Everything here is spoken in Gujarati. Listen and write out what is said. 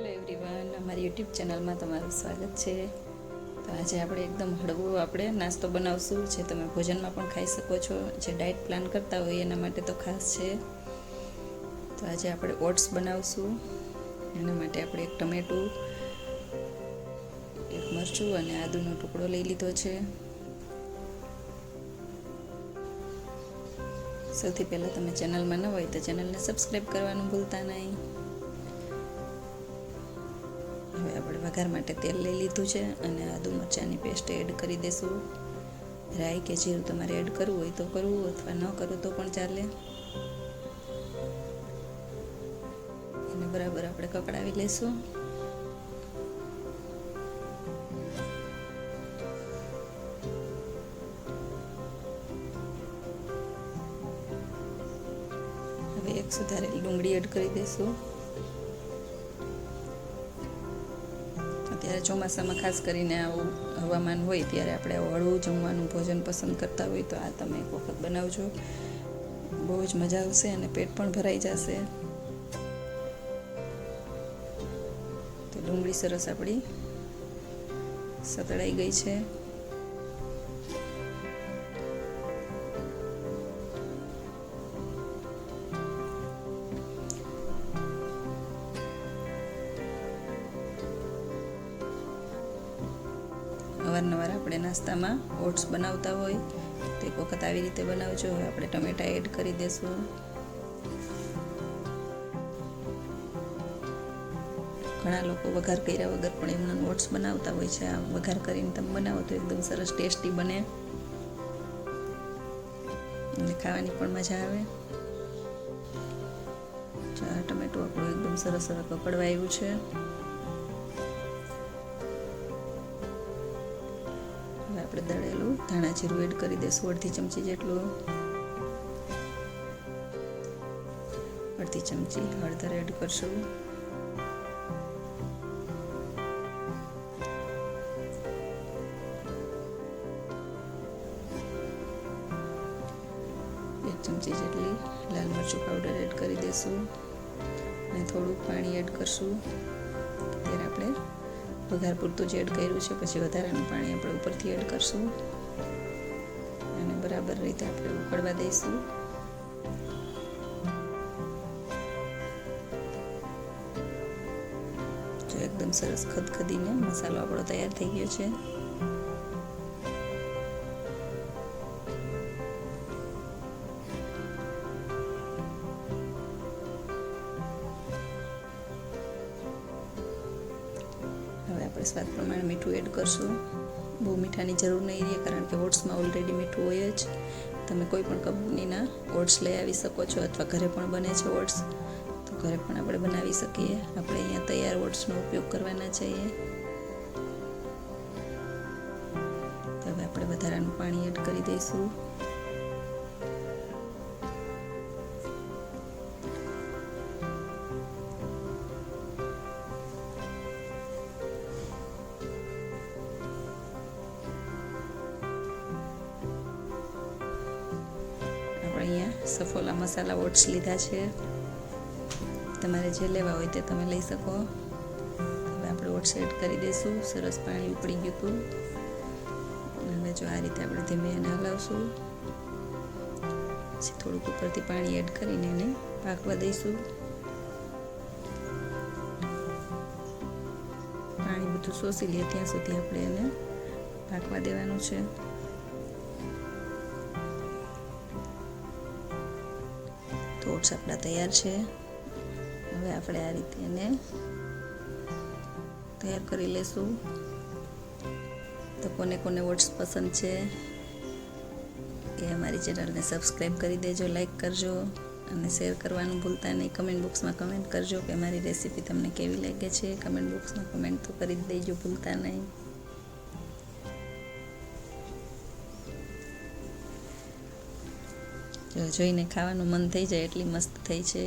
હેલો એવરીવન અમારી યુટ્યુબ ચેનલમાં તમારું સ્વાગત છે. તો આજે આપણે એકદમ હળવો આપણે નાસ્તો બનાવશું, જે તમે ભોજનમાં પણ ખાઈ શકો છો. જે ડાયટ પ્લાન કરતા હોય એના માટે તો ખાસ છે. તો આજે આપણે ઓટ્સ બનાવશું. એના માટે આપણે એક ટમેટું, એક મરચું અને આદુનો ટુકડો લઈ લીધો છે. સૌથી પહેલાં તમે ચેનલમાં ન હોય તો ચેનલને સબસ્ક્રાઈબ કરવાનું ભૂલતા નહીં. હવે આપણે વઘાર માટે તેલ લઈ લીધું છે અને આદુ મરચાંની પેસ્ટ એડ કરી દેશું. રાઈ કે જીરું તમારે એડ કરવું હોય તો કરવું, અથવા ન કરવું તો પણ ચાલે. એને બરાબર આપણે કકડાવી લેશું. હવે એક સુધારેલી ડુંગળી એડ કરી દઈશું અત્યારે ચોમાસામાં ખાસ કરીને આવું હવામાન હોય ત્યારે આપણે હળવું જમવાનું ભોજન પસંદ કરતા હોય તો આ તમે એક વખત બનાવજો. બહુ જ મજા આવશે અને પેટ પણ ભરાઈ જશે. તો ડુંગળી સરસ આપણી સતળાઈ ગઈ છે. અવારનવાર આપણે નાસ્તામાં ઓટ્સ બનાવતા હોય, તો એક વખત આવી રીતે બનાવજો. હવે આપણે ટમેટા એડ કરી દેશું. ઘણા લોકો વઘાર કર્યા વગર પણ એમના ઓટ્સ બનાવતા હોય છે. આ વઘાર કરીને તમે બનાવો તો એકદમ સરસ ટેસ્ટી બને. અને ખાવાની પણ મજા આવે. ટમેટું આપણું એકદમ સરસ સરસ પકડવા આવ્યું છે. આપણે દળેલું ધાણા જીરું એડ કરી દઈશું, અડધી ચમચી જેટલું. અડધી ચમચી હળદર એડ કરશું. એક ચમચી જેટલી લાલ મરચું પાવડર એડ કરી દઈશું. અને થોડુંક પાણી એડ કરશું. ત્યારે આપણે વઘાર પૂરતું જ એડ કર્યું છે, પછી વધારાનું પાણી આપણે ઉપરથી એડ કરશું. અને બરાબર રીતે આપણે ઉકળવા દઈશું. જો એકદમ સરસ ખદખદીને મસાલો આપણો તૈયાર થઈ ગયો છે. આપણે સ્વાદ પ્રમાણે મીઠું એડ કરશું. બહુ મીઠાની જરૂર નહીં રહે કારણ કે ઓટ્સમાં ઓલરેડી મીઠું હોય જ. તમે કોઈ પણ કંપનીના ઓટ્સ લઈ આવી શકો છો અથવા ઘરે પણ બને છે ઓટ્સ. તો ઘરે પણ આપણે બનાવી શકીએ. આપણે અહીંયા તૈયાર ઓટ્સનો ઉપયોગ કરવાના છીએ. તો હવે આપણે વધારાનું પાણી એડ કરી દઈશું. સફોલા મસાલા ઓટ્સ લીધા છે. તમારે જે લેવા હોય તે તમે લઈ શકો. હવે આપણે ઓટ્સ એડ કરી દઈશું. સરસ પાણી ઉકળી ગયું હતું. હવે જો આ રીતે આપણે ધીમે એને હલાવશું. પછી થોડુંક ઉપરથી પાણી એડ કરીને એને પાકવા દઈશું. પાણી બધું શોષી લે ત્યાં સુધી આપણે એને પાકવા દેવાનું છે. ઓટ્સ આપણા તૈયાર છે. હવે આપણે આ રીતે એને તૈયાર કરી લેશું. તો કોને કોને ઓટ્સ પસંદ છે એ અમારી ચેનલને સબસ્ક્રાઈબ કરી દેજો, લાઈક કરજો અને શેર કરવાનું ભૂલતા નહીં. કમેન્ટ બોક્સમાં કમેન્ટ કરજો કે મારી રેસીપી તમને કેવી લાગે છે. કમેન્ટ બોક્સમાં કમેન્ટ તો કરી જ દેજો ભૂલતા નહીં. જોઈને ખાવાનું મન થઈ જાય એટલી મસ્ત થઈ છે.